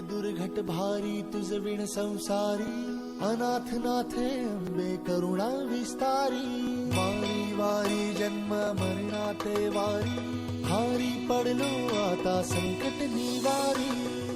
दुर्घट भारी तुझ विण संसारी अनाथ नाथे अंबे करुणा विस्तारी. वारी वारी जन्म मरणाते वारी हारी पडलो आता संकट निवारी.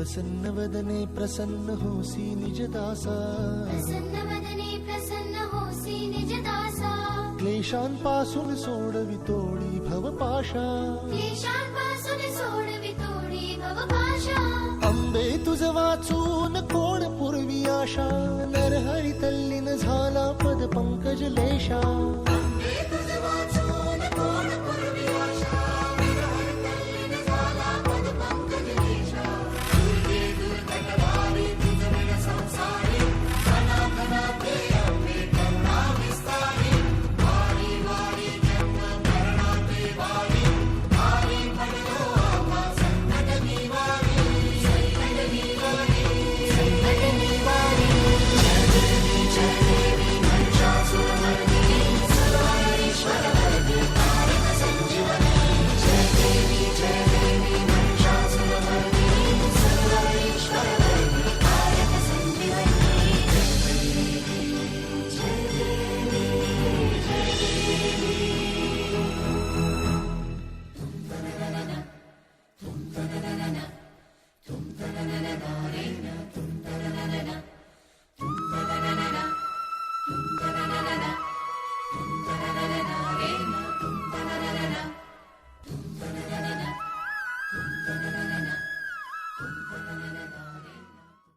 प्रसन्न वदने प्रसन्न होसी निज दासा प्रसन्न वदने प्रसन्न होसी निज दासा क्लेशांपासून सोडवितोडी भवपाशा। क्लेशांपासून सोडवी तोडी भवपाशा। अंबे तुझ वाचून कोण पूर्वी आशा? नरहरी तल्लीन झाला पद पंकज लेशा।